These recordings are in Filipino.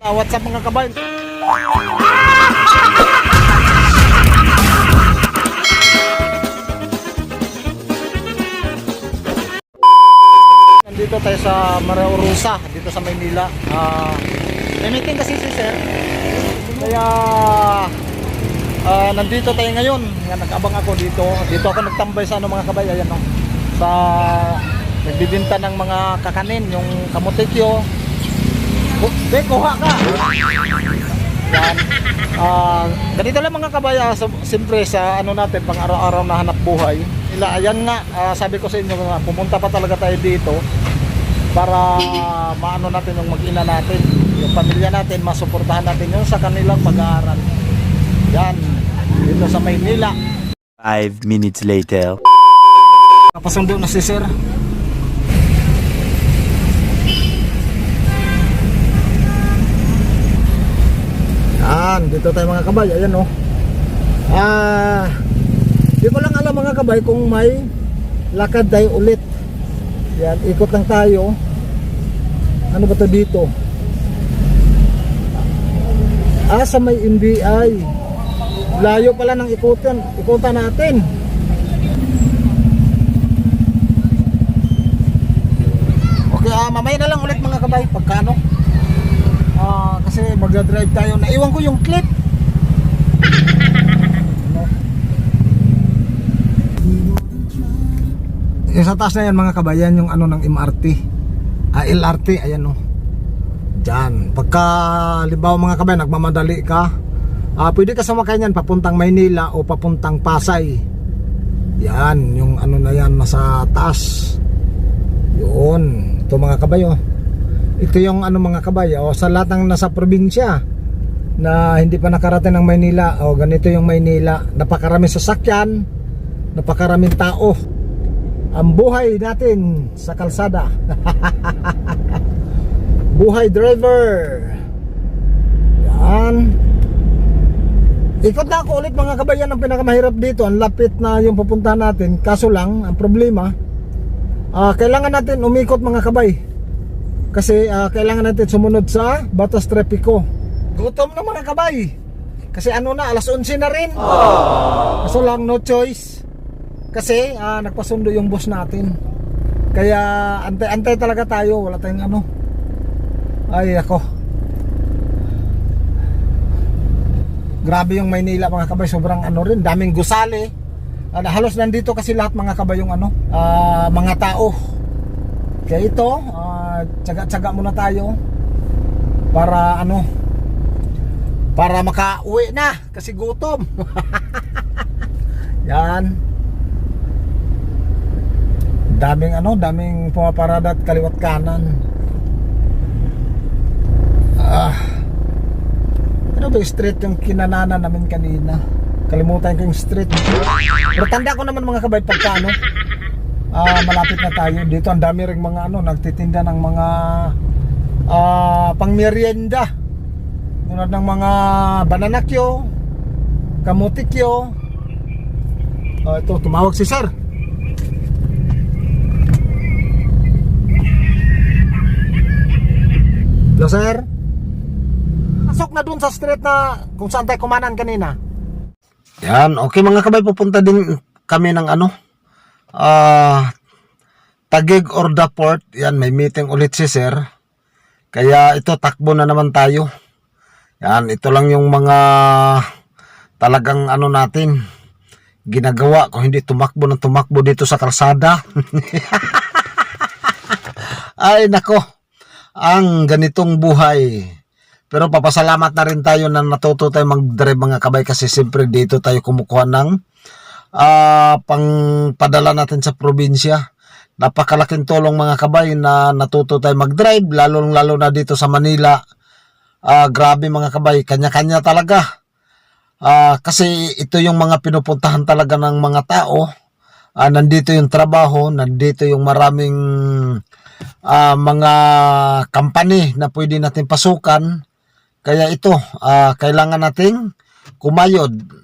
Ah, what's up mga kabayan? Nandito tayo sa Maraurusa, dito sa Maynila. Ah, may meeting kasi si sir. Kaya ah, nandito tayo ngayon. Nga, nag-abang ako dito. Dito ako nagtambay sa ano mga kabayan. Ayan, no? Sa nagbibinta ng mga kakanin, yung kamutikyo, Be, kuha ka. Yan. Ah, ganito lang mga kabaya, so, siyempre sa ano natin, pang araw-araw na hanap buhay. Ila, ayan nga, ah, sabi ko sa inyo, nga, pumunta pa talaga tayo dito para maano natin yung mag-ina natin, yung pamilya natin, masuportahan natin yung sa kanilang pag-aaral. Yan, dito sa Maynila. Five minutes later. Kapasundo na si sir. Yan, dito tayo mga kabay. Ayan oh. Ah, di lang alam mga kabay kung may lakad tayo ulit. Yan, ikot lang tayo. Ano ba to dito? Ah, sa may NBI. Layo pala ng ikutan. Ikutan natin. Okay, ah, mamaya na lang ulit mga kabay pagkano. Kasi magdadrive tayo. Naiwan ko yung clip. Yung sa taas na yan mga kabayan yung ano ng MRT. Ah, LRT, ayan oh. Diyan. Pagka, limbawa mga kabayan, nagmamadali ka, ah, pwede ka sumakay niyan papuntang Maynila o papuntang Pasay. Yan, yung ano na yan, nasa taas. Yun. Ito mga kabayo. Ito yung ano mga kabayo. O, sa lahat ng nasa probinsya na hindi pa nakarating ng Maynila. O ganito yung Maynila. Napakaraming sasakyan. Napakaraming tao. Ang buhay natin sa kalsada. buhay driver. Yan. Ikot na ako ulit mga kabayan ang pinakamahirap dito. Ang lapit na yung pupuntahan natin. Kaso lang, ang problema, Ah, kailangan natin umikot mga kabay. Kasi ah, kailangan natin sumunod sa batas trapiko. Gutom na mga kabay. Kasi ano na, alas 11 na rin. Kaso lang, no choice. Kasi ah, nagpasundo yung boss natin. Kaya antay-antay talaga tayo. Wala tayong ano. Ay, ako. Grabe yung Maynila mga kabay. Sobrang ano rin. Daming gusali. Ah, halos nandito kasi lahat mga kabayong ano, ah, mga tao. Kaya ito, ah, tsaga-tsaga muna tayo para ano, para makauwi na kasi gutom. Yan. Daming ano, daming pumaparada at kaliwat kanan. Ah. Ano ba street yung kinanana namin kanina? Kalimutan ko yung street. Pero tanda ko naman mga kabay pagka ah, malapit na tayo. Dito ang dami ring mga ano, nagtitinda ng mga ah, pangmerienda. Tulad ng mga bananakyo, kamutikyo. Oh, ito, tumawag si sir. Hello, sir? Pasok na dun sa street na kung saan tayo kumanan kanina. Yan, okay mga kabay, pupunta din kami ng ano, ah, Tagig or the port. Yan, may meeting ulit si sir. Kaya ito, takbo na naman tayo. Yan, ito lang yung mga talagang ano natin, ginagawa kung hindi tumakbo ng tumakbo dito sa kalsada. Ay, nako, ang ganitong buhay. Pero papasalamat na rin tayo na natuto tayo mag-drive mga kabay kasi siyempre dito tayo kumukuha ng ah, pangpadala natin sa probinsya. Napakalaking tulong mga kabay na natuto tayo mag-drive lalo lalo na dito sa Manila. Ah, grabe mga kabay, kanya-kanya talaga. Ah, kasi ito yung mga pinupuntahan talaga ng mga tao. Ah, nandito yung trabaho, nandito yung maraming ah, mga company na pwede natin pasukan. Kaya ito, ah, kailangan nating kumayod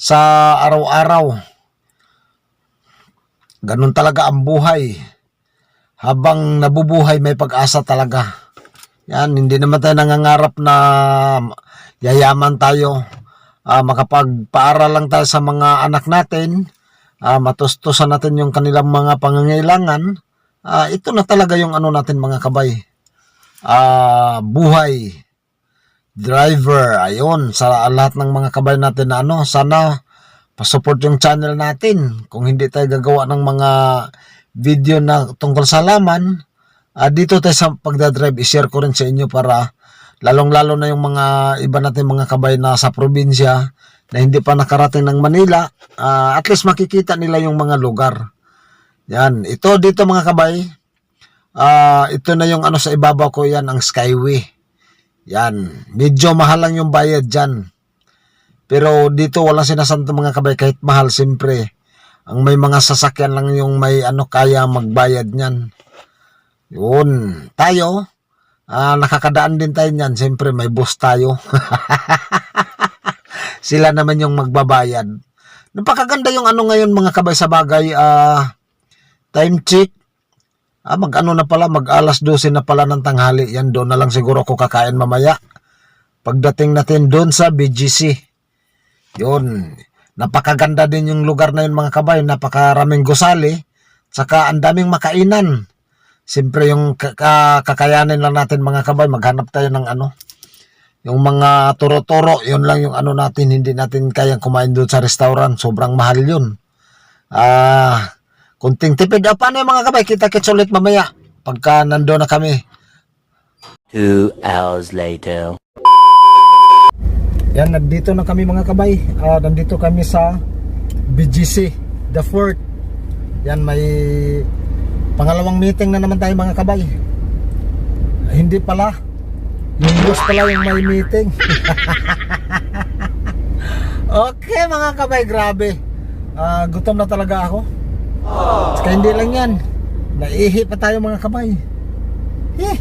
sa araw-araw. Ganun talaga ang buhay. Habang nabubuhay, may pag-asa talaga. Yan, hindi naman tayo nangangarap na yayaman tayo. Ah, makapagpaaral lang tayo sa mga anak natin. Ah, matustusan natin yung kanilang mga pangangailangan. Ah, ito na talaga yung ano natin mga kabay. Ah, buhay. Driver. Ayun, sa lahat ng mga kabay natin na ano, sana pasupport yung channel natin. Kung hindi tayo gagawa ng mga video na tungkol sa laman, Ah, dito tayo sa pagdadrive, i-share ko rin sa inyo para lalong-lalo na yung mga iba natin mga kabay na sa probinsya na hindi pa nakarating ng Manila, ah, at least makikita nila yung mga lugar. Yan, ito dito mga kabay, ah, ito na yung ano sa ibabaw ko yan, ang Skyway. Yan, medyo mahal lang yung bayad dyan. Pero dito walang sinasanto mga kabay kahit mahal siyempre. Ang may mga sasakyan lang yung may ano kaya magbayad niyan. Yun, tayo, ah, nakakadaan din tayo niyan. Siyempre, may bus tayo. Sila naman yung magbabayad. Napakaganda yung ano ngayon mga kabay sa bagay. ah, time check. Ah, mag ano na pala, mag alas 12 na pala ng tanghali. Yan, doon na lang siguro ako kakain mamaya. Pagdating natin doon sa BGC. Yun. Napakaganda din yung lugar na yun mga kabay. Napakaraming gusali. Saka ang daming makainan. Siyempre yung ka- ka- kakayanin lang natin mga kabay, maghanap tayo ng ano, yung mga turo-turo, yun lang yung ano natin, hindi natin kayang kumain doon sa restaurant, sobrang mahal yun. Ah, kunting tipid. Ah, paano yung mga kabay? Kita-kits ulit mamaya pagka nandoon na kami. Two hours later. Yan, nandito na kami mga kabay. Ah, nandito kami sa BGC, The Fort. Yan, may pangalawang meeting na naman tayo mga kabay. Ah, hindi pala. Yung boss pala yung may meeting. okay mga kabay, grabe. Ah, gutom na talaga ako. Saka hindi lang yan. Naihi pa tayo mga kabay. Eh,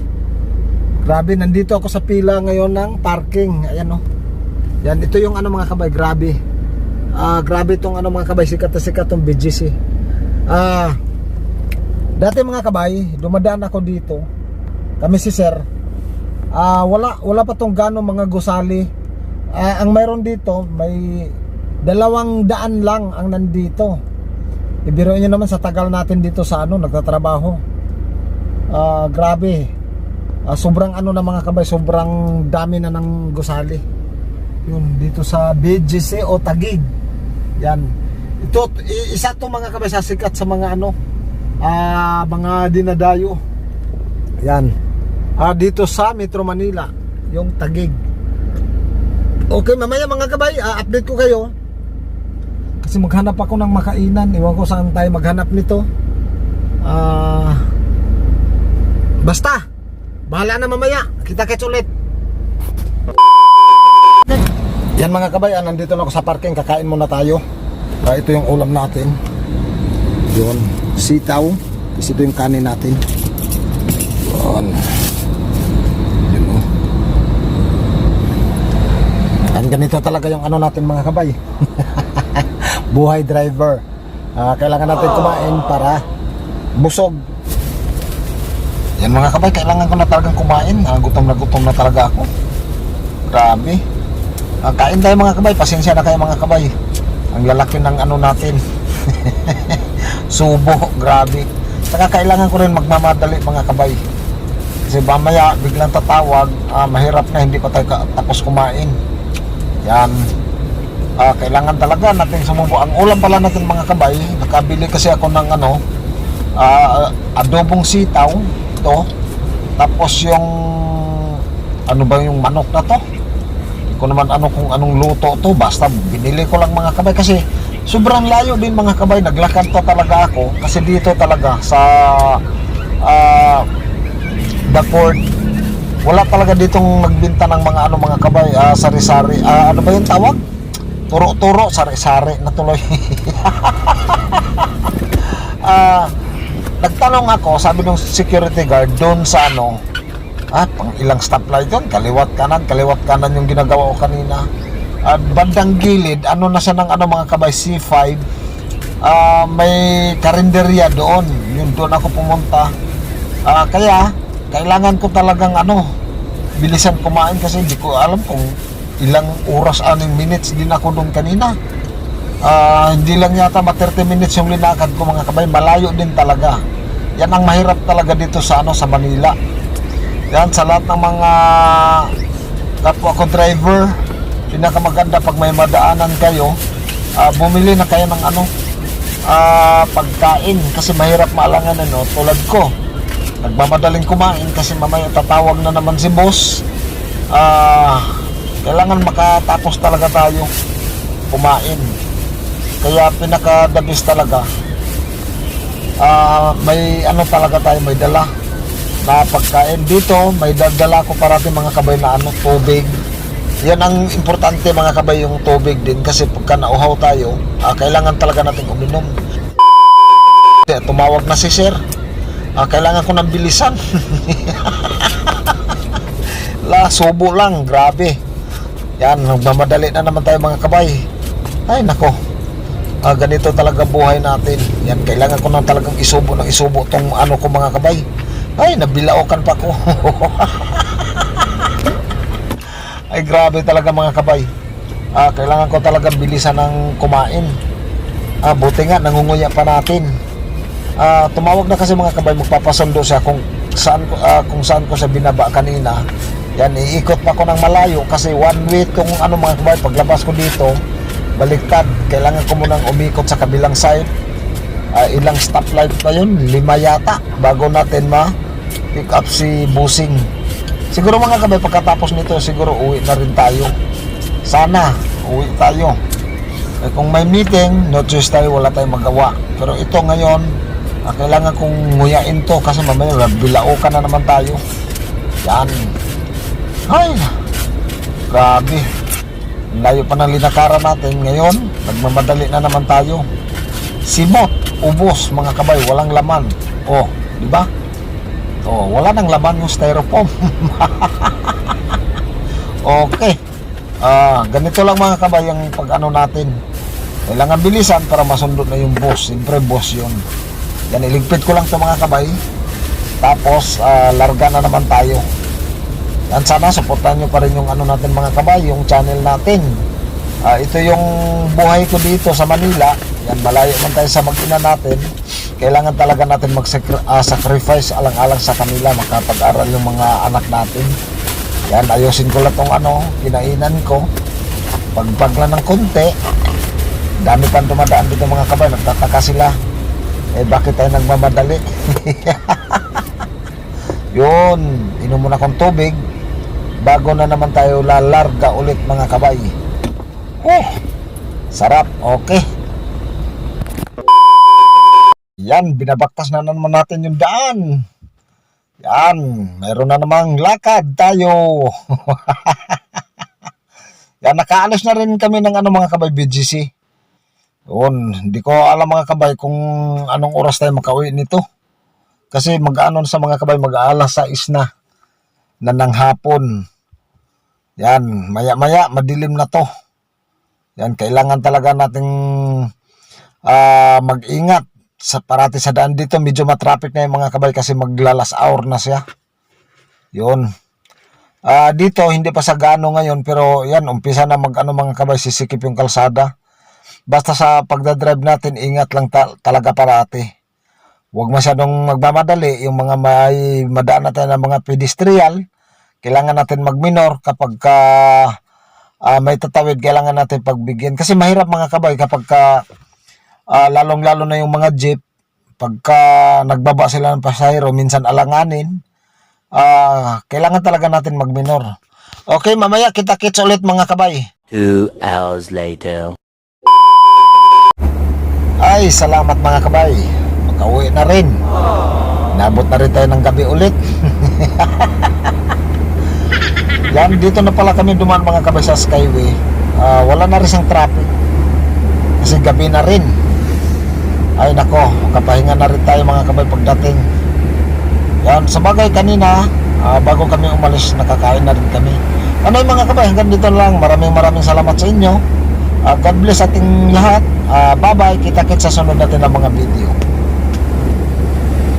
grabe, nandito ako sa pila ngayon ng parking. Ayan oh. Yan, ito yung ano mga kabay, grabe. Ah, grabe itong ano mga kabay, sikat na sikat tong BGC. Ah, dati mga kabay, dumadaan ako dito. Kami si Sir. Ah, wala wala pa tong gano mga gusali. Ah, ang mayroon dito, may dalawang daan lang ang nandito. Ibiro niyo naman sa tagal natin dito sa ano, nagtatrabaho. Ah, grabe. Ah, sobrang ano na mga kabay, sobrang dami na ng gusali. Yun dito sa BGC o Tagig. Yan. Ito isa to mga kabay sa sa mga ano ah mga dinadayo. Yan. Ah dito sa Metro Manila yung Tagig. Okay mamaya mga kabay ah, update ko kayo kasi maghanap ako ng makainan iwan ko saan tayo maghanap nito ah basta bahala na mamaya kita kits ulit Yan mga kabayan, nandito na ako sa parking, kakain muna tayo. Ah, ito yung ulam natin. Yun, sitaw. Kasi ito yung kanin natin. Yun. Yun o. Yan, ganito talaga yung ano natin mga kabay. Buhay driver. Ah, kailangan natin kumain para busog. Yan mga kabay, kailangan ko na talagang kumain. Ah, gutom na gutom na talaga ako. Grabe. Ah, kain tayo mga kabay, pasensya na kayo mga kabay. Ang lalaki ng ano natin. Subo, grabe. Saka kailangan ko rin magmamadali mga kabay. Kasi mamaya biglang tatawag, ah, mahirap na hindi pa tayo tapos kumain. Yan. Ah, kailangan talaga natin sumubo. Ang ulam pala natin mga kabay, nakabili kasi ako ng ano, ah, adobong sitaw, to. Tapos yung ano ba yung manok na to? ko naman ano kung anong luto to. Basta binili ko lang mga kabay. Kasi sobrang layo din mga kabay. Naglakad to talaga ako. Kasi dito talaga sa ah the port wala talaga ditong nagbinta ng mga ano mga kabay. Ah, sari-sari. Ah, ano ba yung tawag turo-turo sari-sari na tuloy ah nagtanong ako sabi ng security guard doon sa ano at pang ilang stoplight yun, kaliwat kanan, kaliwat kanan yung ginagawa ko kanina. At bandang gilid, ano na siya ng ano mga kabay, C5, ah, may karinderya doon. Yun, doon ako pumunta. Ah, kaya, kailangan ko talagang ano, bilisan kumain kasi hindi ko alam kung ilang oras, anong minutes din ako doon kanina. Ah, hindi lang yata ma 30 minutes yung linakad ko mga kabay, malayo din talaga. Yan ang mahirap talaga dito sa ano sa Manila. Yan sa lahat ng mga kapwa ko driver, pinakamaganda pag may madaanan kayo, ah, bumili na kayo ng ano ah, pagkain kasi mahirap maalangan ano tulad ko. Nagmamadaling kumain kasi mamaya tatawag na naman si boss. Ah, kailangan makatapos talaga tayo kumain. Kaya pinaka talaga. Ah, may ano talaga tayo may dala na pagkain. Dito may dadala ko parati mga kabay na ano tubig. Yan ang importante mga kabay yung tubig din. Kasi pagka nauhaw tayo ah, kailangan talaga natin uminom. Tumawag na si sir. Ah, kailangan ko ng bilisan. La subo lang. Grabe yan nagmamadali na naman tayo mga kabay. Ay nako. Ah, ganito talaga buhay natin. Yan kailangan ko na talagang isubo ng isubo tong ano ko mga kabay. Ay nabilaokan pa ko. Ay grabe talaga mga kabay. Ah, kailangan ko talaga bilisan ng kumain. Ah, buti nga nangunguya pa natin. Ah, tumawag na kasi mga kabay magpapasundo siya kung saan ah, kung saan ko siya binaba kanina yan iikot pa ko ng malayo kasi one way kung ano mga kabay paglabas ko dito baliktad. Kailangan ko munang umikot sa kabilang side. Ah, ilang stoplight pa yun? Lima yata bago natin ma pick up si Busing. Siguro mga kabay pagkatapos nito siguro uwi na rin tayo. Sana uwi tayo. Eh, kung may meeting no choice tayo wala tayong magawa. Pero ito ngayon ah, kailangan kong nguyain to kasi mamaya bilaukan na naman tayo. Yan ay! Grabe. Layo pa ng linakaran natin ngayon. Nagmamadali na naman tayo. Simot ubos mga kabay walang laman. Oh di ba? Oh wala nang laman yung styrofoam. Okay. Ah ganito lang mga kabay ang pag ano natin. Kailangan bilisan para masundot na yung boss. Siyempre boss yun. Yan iligpit ko lang to mga kabay. Tapos ah, larga na naman tayo yan sana supportan nyo pa rin yung ano natin mga kabay yung channel natin Ah, ito yung buhay ko dito sa Manila. Yan, malayo man tayo sa mag-ina natin. Kailangan talaga natin mag-sacrifice alang-alang sa kanila, makapag-aral yung mga anak natin. Yan, ayusin ko lang tong ano, kinainan ko. Pagpag lang ng konti, dami pang dumadaan dito mga kabay, nagtataka sila. Eh, bakit tayo nagmamadali? Yun, inom muna akong tubig bago na naman tayo lalarga ulit mga kabay. Oh, sarap. Okay. Yan, binabaktas na naman natin yung daan. Yan, mayroon na namang lakad tayo. Yan, nakaalis na rin kami ng ano mga kabay BGC. Yun, hindi ko alam mga kabay kung anong oras tayo makauwi nito. Kasi mag-ano sa mga kabay, mag-aalas sa isna na ng hapon. Yan, maya-maya, madilim na to. Yan, kailangan talaga nating ah, mag-ingat sa parati sa daan dito. Medyo matraffic na yung mga kabay kasi maglalas hour na siya. Yun. Ah, dito, hindi pa sa gaano ngayon, pero yan, umpisa na mag ano mga kabay, sisikip yung kalsada. Basta sa pagdadrive natin, ingat lang ta- talaga parati. Huwag masyadong magmamadali. Yung mga may madaan natin ng mga pedestrial, kailangan natin mag-minor kapag ka ah, may tatawid, kailangan natin pagbigyan. Kasi mahirap mga kabay kapag ka, ah, lalong-lalo na yung mga jeep, pagka nagbaba sila ng pasahero, minsan alanganin, ah, kailangan talaga natin mag-minor. Okay, mamaya kita-kits ulit mga kabay. Two hours later. Ay, salamat mga kabay. Makauwi na rin. Nabot na rin tayo ng gabi ulit. Yan, dito na pala kami dumaan mga kabay sa Skyway. Ah, wala na rin siyang traffic. Kasi gabi na rin. Ay nako, kapahinga na rin tayo mga kabay pagdating. Yan, sa bagay kanina, ah, bago kami umalis, nakakain na rin kami. Ano yung mga kabay, hanggang dito lang. Maraming maraming salamat sa inyo. Ah, God bless ating lahat. Ah, bye-bye. Kita-kits sa sunod natin ng mga video.